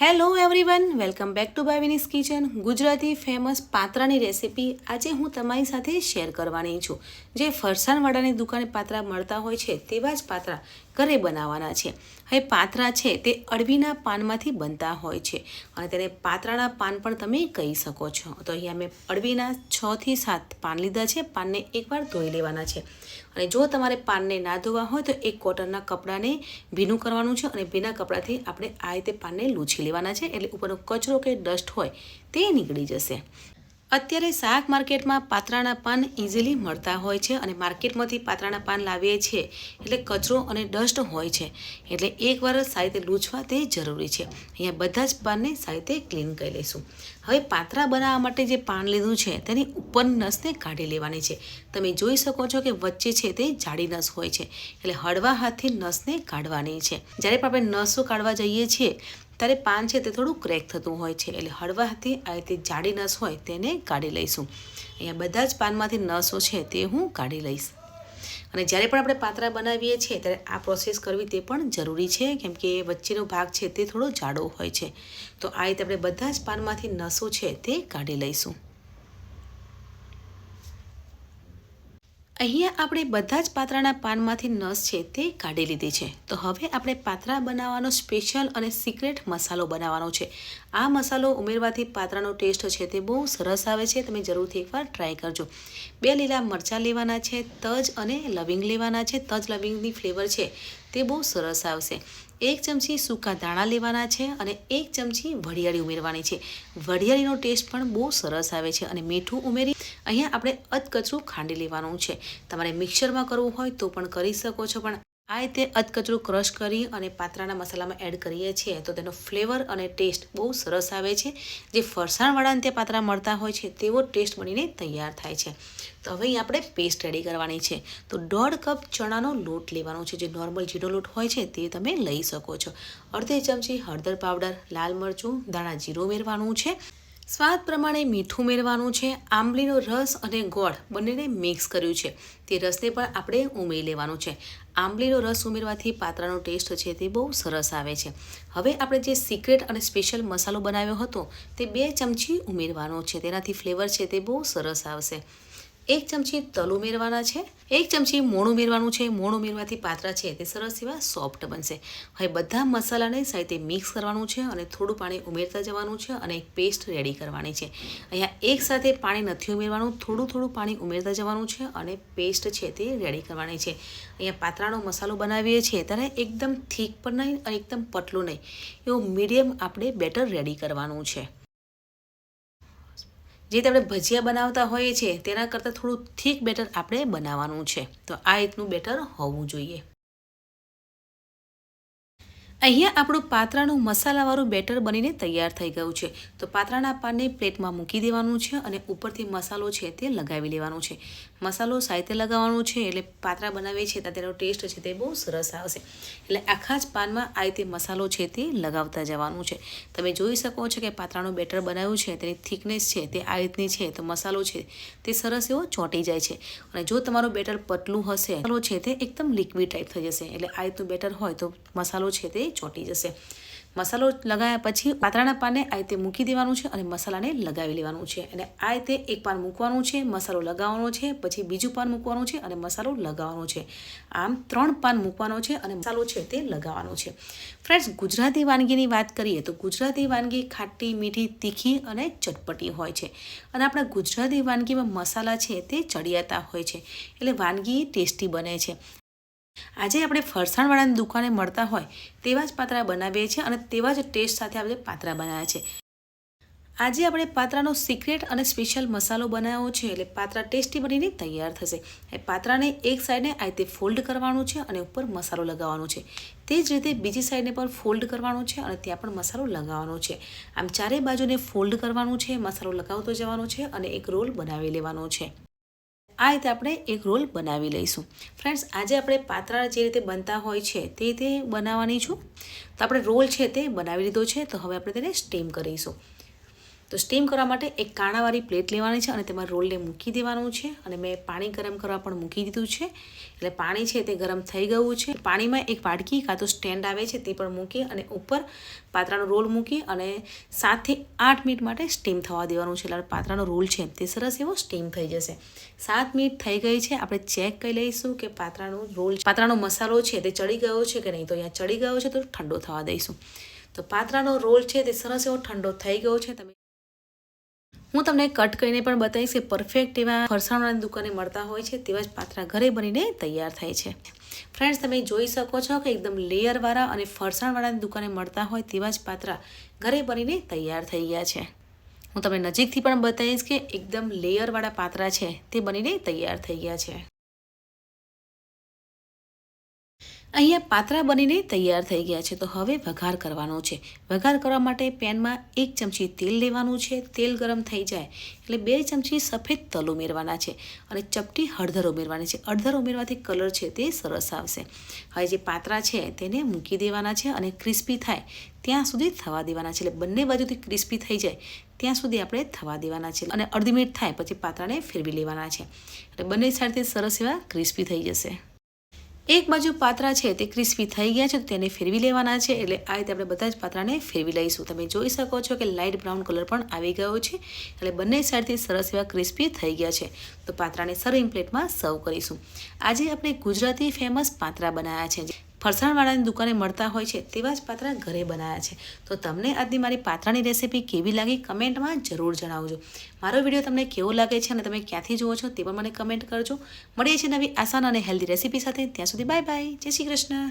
Hello everyone welcome back to બાયવિનીસ kitchen Gujarati famous પાત્રાની recipe આજે હું તમારી સાથે શેર કરવાની છું. જે ફરસાણવાળાની દુકાને પાત્રા મળતા હોય છે, તેવા જ પાત્રા ઘરે બનાવવાના છે. હવે પાત્રા છે તે અળવીના પાનમાંથી બનતા હોય છે અને તેને પાત્રાના પાન પણ તમે કહી શકો છો. તો અહીંયા મેં અળવીના છથી સાત પાન લીધા છે. પાનને એકવાર ધોઈ લેવાના છે. અને જો તમારે પાનને ના ધોવા હોય તો એક કોટનના કપડાને ભીનું કરવાનું છે અને ભીના કપડાથી આપણે આ રીતે પાનને લૂછી લેવાના છે. એટલે ઉપરનો કચરો કે ડસ્ટ હોય તે નીકળી જશે. અત્યારે શાક માર્કેટમાં પાતરાના પાન ઇઝીલી મળતા હોય છે અને માર્કેટમાંથી પાતરાના પાન લાવીએ છીએ એટલે કચરો અને ડસ્ટ હોય છે. એટલે એકવાર સારી રીતે લૂછવા તે જરૂરી છે. અહીંયા બધા જ પાનને સારી રીતે ક્લીન કરી લઈશું. હવે પાતરા બનાવવા માટે જે પાન લીધું છે તેની ઉપરની નસને કાઢી લેવાની છે. તમે જોઈ શકો છો કે વચ્ચે છે તે જાડી નસ હોય છે. એટલે હળવા હાથથી નસને કાઢવાની છે. જ્યારે પણ આપણે નસો કાઢવા જઈએ છીએ ત્યારે પાન છે તે થોડું ક્રેક થતું હોય છે એટલે હળવા હાથે આ રીતે જાડી નસ હોય તેને કાઢી લઈશું. અહીંયા બધા જ પાનમાંથી નસો છે તે હું કાઢી લઈશ. અને જ્યારે પણ આપણે પાત્રા બનાવીએ છીએ ત્યારે આ પ્રોસેસ કરવી તે પણ જરૂરી છે કેમ કે વચ્ચેનો ભાગ છે તે થોડો જાડો હોય છે. તો આ રીતે આપણે બધા જ પાનમાંથી નસો છે તે કાઢી લઈશું. અહીંયા આપણે બધા જ પાત્રાના પાનમાંથી નસ છે તે કાઢી લીધી છે. તો હવે આપણે પાત્રા બનાવવાનો સ્પેશિયલ અને સિક્રેટ મસાલો બનાવવાનો છે. આ મસાલો ઉમેરવાથી પાત્રાનો ટેસ્ટ છે તે બહુ સરસ આવે છે. તમે જરૂરથી એકવાર ટ્રાય કરજો. બે લીલા મરચાં લેવાના છે, તજ અને લવિંગ લેવાના છે. તજ લવિંગની ફ્લેવર છે. તે બહુ સરસ આવશે. એક ચમચી સૂકા દાણા લેવાના છે અને એક ચમચી વઢિયાળી ઉમેરવાની છે. વઢિયાળીનો ટેસ્ટ પણ બહુ સરસ આવે છે અને મીઠું ઉમેરી અહીંયા આપણે અધકચરું ખાંડી લેવાનું છે. તમારે મિક્સરમાં કરવું હોય તો પણ કરી શકો છો, પણ આ રીતે અધકચરું ક્રશ કરી અને પાત્રાના મસાલામાં એડ કરીએ છીએ તો તેનો ફ્લેવર અને ટેસ્ટ બહુ સરસ આવે છે. જે ફરસાણવાળાને ત્યાં પાત્રા મળતા હોય છે તેવો ટેસ્ટ બનીને તૈયાર થાય છે. તો હવે આપણે પેસ્ટ રેડી કરવાની છે. તો દોઢ કપ ચણાનો લોટ લેવાનો છે. જે નોર્મલ જીરો લોટ હોય છે તે તમે લઈ શકો છો. અડધી ચમચી હળદર પાવડર, લાલ મરચું દાણા જીરું ઉમેરવાનું છે. સ્વાદ પ્રમાણે મીઠું ઉમેરવાનું છે. આંબલીનો રસ અને ગોળ બંનેને મિક્સ કર્યું છે. તે રસને પણ આપણે ઉમેરી લેવાનું છે. આંબલીનો રસ ઉમેરવાથી પાત્રાનો ટેસ્ટ છે તે બહુ સરસ આવે છે. હવે આપણે જે સિક્રેટ અને સ્પેશિયલ મસાલો બનાવ્યો હતો તે બે ચમચી ઉમેરવાનો છે. તેનાથી ફ્લેવર છે તે બહુ સરસ આવશે. એક ચમચી તલ ઉમેરવાના છે, એક ચમચી મોણ ઉમેરવાનું છે, મોણ ઉમેરવાથી પાત્રા છે તે સરસ એવા સોફ્ટ બનશે. હવે બધા મસાલાને સાથે મિક્સ કરવાનું છે અને થોડું પાણી ઉમેરતા જવાનું છે અને એક પેસ્ટ રેડી કરવાની છે. અહીંયા એક સાથે પાણી નથી ઉમેરવાનું, થોડું થોડું પાણી ઉમેરતા જવાનું છે અને પેસ્ટ છે તે રેડી કરવાની છે. અહીંયા પાત્રાનો મસાલો બનાવીએ છીએ ત્યારે એકદમ થીક પણ નહીં અને એકદમ પતલું નહીં. એવું મીડિયમ આપણે બેટર રેડી કરવાનું છે. જે આપણે ભજીયા બનાવતા હોઈએ છીએ, તેના કરતાં થોડું થીક બેટર આપણે બનાવવાનું છે. તો આ રીતનું બેટર હોવું જોઈએ. અહીંયા આપણું પાત્રાનું મસાલાવાળું બેટર બનીને તૈયાર થઈ ગયું છે. તો પાત્રાના પાનને પ્લેટમાં મૂકી દેવાનું છે અને ઉપરથી મસાલો છે તે લગાવી લેવાનો છે. મસાલો સાહિત્ય લગાવવાનો છે એટલે પાત્રા બનાવીએ છીએ ત્યાં તેનો ટેસ્ટ છે તે બહુ સરસ આવશે. એટલે આખા જ પાનમાં આ રીતે મસાલો છે તે લગાવતા જવાનું છે. તમે જોઈ શકો છો કે પાત્રાનું બેટર બનાવ્યું છે, તેની થિકનેસ છે, તે આ રીતની છે, તો મસાલો છે તે સરસ એવો ચોંટી જાય છે. અને જો તમારું બેટર પતલું હશે, મસાલો છે તે એકદમ લિક્વિડ ટાઈપ થઈ જશે. એટલે આ રીતનું બેટર હોય તો મસાલો છે તે ચોંટી જશે. મસાલો લગાવ્યા પછી પાતરાના પાનને આ રીતે મૂકી દેવાનું છે અને મસાલાને લગાવી લેવાનું છે. અને આ રીતે એક પાન મૂકવાનું છે, મસાલો લગાવવાનો છે, પછી બીજું પાન મૂકવાનું છે અને મસાલો લગાવવાનો છે. આમ ત્રણ પાન મૂકવાનો છે અને મસાલો છે તે લગાવવાનો છે. ફ્રેન્ડ્સ, ગુજરાતી વાનગીની વાત કરીએ તો ગુજરાતી વાનગી ખાટી, મીઠી, તીખી અને ચટપટી હોય છે. અને આપણા ગુજરાતી વાનગીમાં મસાલા છે તે ચડિયાતા હોય છે. એટલે વાનગી ટેસ્ટી બને છે. આજે આપણે ફરસાણવાળાની દુકાને મળતા હોય તેવા જ પાત્રા બનાવીએ છીએ અને તેવા જ ટેસ્ટ સાથે આપણે પાત્રા બનાવ્યા છે. આજે આપણે પાત્રાનો સિક્રેટ અને સ્પેશિયલ મસાલો બનાવ્યો છે એટલે પાત્રા ટેસ્ટી બનીને તૈયાર થશે. એ પાત્રાને એક સાઈડને આ રીતે ફોલ્ડ કરવાનું છે અને ઉપર મસાલો લગાવવાનો છે. તે જ રીતે બીજી સાઈડને પણ ફોલ્ડ કરવાનો છે અને ત્યાં પણ મસાલો લગાવવાનો છે. આમ ચારે બાજુને ફોલ્ડ કરવાનું છે, મસાલો લગાવતો જવાનો છે અને એક રોલ બનાવી લેવાનો છે. આ રીતે આપણે એક રોલ બનાવી લઈશું. ફ્રેન્ડ્સ, આજે આપણે પાત્રા જે રીતે બનતા હોય છે તે રીતે બનાવવાની છું. તો આપણે રોલ છે તે બનાવી લીધો છે, તો હવે આપણે તેને સ્ટીમ કરીશું. તો સ્ટીમ કરવા માટે એક કાણાવાળી પ્લેટ લેવાની છે અને તેમાં રોલને મૂકી દેવાનું છે અને મેં પાણી ગરમ કરવા પણ મૂકી દીધું છે. એટલે પાણી છે તે ગરમ થઈ ગયું છે. પાણીમાં એક વાડકી કાં તો સ્ટેન્ડ આવે છે તે પણ મૂકી અને ઉપર પાત્રાનો રોલ મૂકી અને સાતથી આઠ મિનિટ માટે સ્ટીમ થવા દેવાનું છે. એટલે પાત્રાનો રોલ છે તે સરસ એવો સ્ટીમ થઈ જશે. સાત મિનિટ થઈ ગઈ છે. આપણે ચેક કરી લઈશું કે પાત્રાનો રોલ પાત્રાનો મસાલો છે તે ચડી ગયો છે કે નહીં. તો અહીંયા ચડી ગયો છે તો ઠંડો થવા દઈશું. તો પાત્રાનો રોલ છે તે સરસ એવો ઠંડો થઈ ગયો છે. તમે હું તમને કટ કરીને પણ બતાવીશ કે પરફેક્ટ એવા ફરસાણવાળાની દુકાને મળતા હોય છે તેવા જ પાત્રા ઘરે બનીને તૈયાર થાય છે. ફ્રેન્ડ્સ તમે જોઈ શકો છો કે એકદમ લેયરવાળા અને ફરસાણવાળાની દુકાને મળતા હોય તેવા જ પાત્રા ઘરે બનીને તૈયાર થઈ ગયા છે. હું તમને નજીકથી પણ બતાવીશ કે એકદમ લેયરવાળા પાત્રા છે તે બનીને તૈયાર થઈ ગયા છે. અહીંયા પાત્રા બનીને તૈયાર થઈ ગયા છે. તો હવે વઘાર કરવાનો છે. વઘાર કરવા માટે પેનમાં એક ચમચી તેલ લેવાનું છે. તેલ ગરમ થઈ જાય એટલે બે ચમચી સફેદ તલ ઉમેરવાના છે અને ચપટી હળદર ઉમેરવાની છે. હળદર ઉમેરવાથી કલર છે તે સરસ આવશે. હવે જે પાતરા છે તેને મૂકી દેવાના છે અને ક્રિસ્પી થાય ત્યાં સુધી થવા દેવાના છે. એટલે બંને બાજુથી ક્રિસ્પી થઈ જાય ત્યાં સુધી આપણે થવા દેવાના છે. અને અડધી મિનિટ થાય પછી પાત્રાને ફેરવી લેવાના છે. એટલે બંને સાઈડથી સરસ એવા ક્રિસ્પી થઈ જશે. એક બાજુ પાત્રા છે તે ક્રિસ્પી થઈ ગયા છે તો તેને ફેરવી લેવાના છે, એટલે આ રીતે આપણે બધા જ પાત્રાને ફેરવી લઈશું. તમે જોઈ શકો છો કે લાઇટ બ્રાઉન કલર પણ આવી ગયો છે, એટલે બંને સાઈડથી સરસ એવા ક્રિસ્પી થઈ ગયા છે. તો પાત્રાને સર્વિંગ પ્લેટમાં સર્વ કરીશું. આજે આપણે ગુજરાતી ફેમસ પાત્રા બનાવ્યા છે. ફરસાણવાળાની દુકાને મળતા હોય છે તેવા જ પાત્રા ઘરે બનાવ્યા છે. તો તમને આજની મારી પાત્રાની રેસીપી કેવી લાગી કમેન્ટમાં જરૂર જણાવજો. મારો વીડિયો તમને કેવો લાગે છે અને તમે ક્યાંથી જુઓ છો તે પણ મને કમેન્ટ કરજો. મળીએ છીએ નવી આસાન અને હેલ્ધી રેસીપી સાથે. ત્યાં સુધી બાય બાય. જય શ્રી કૃષ્ણ.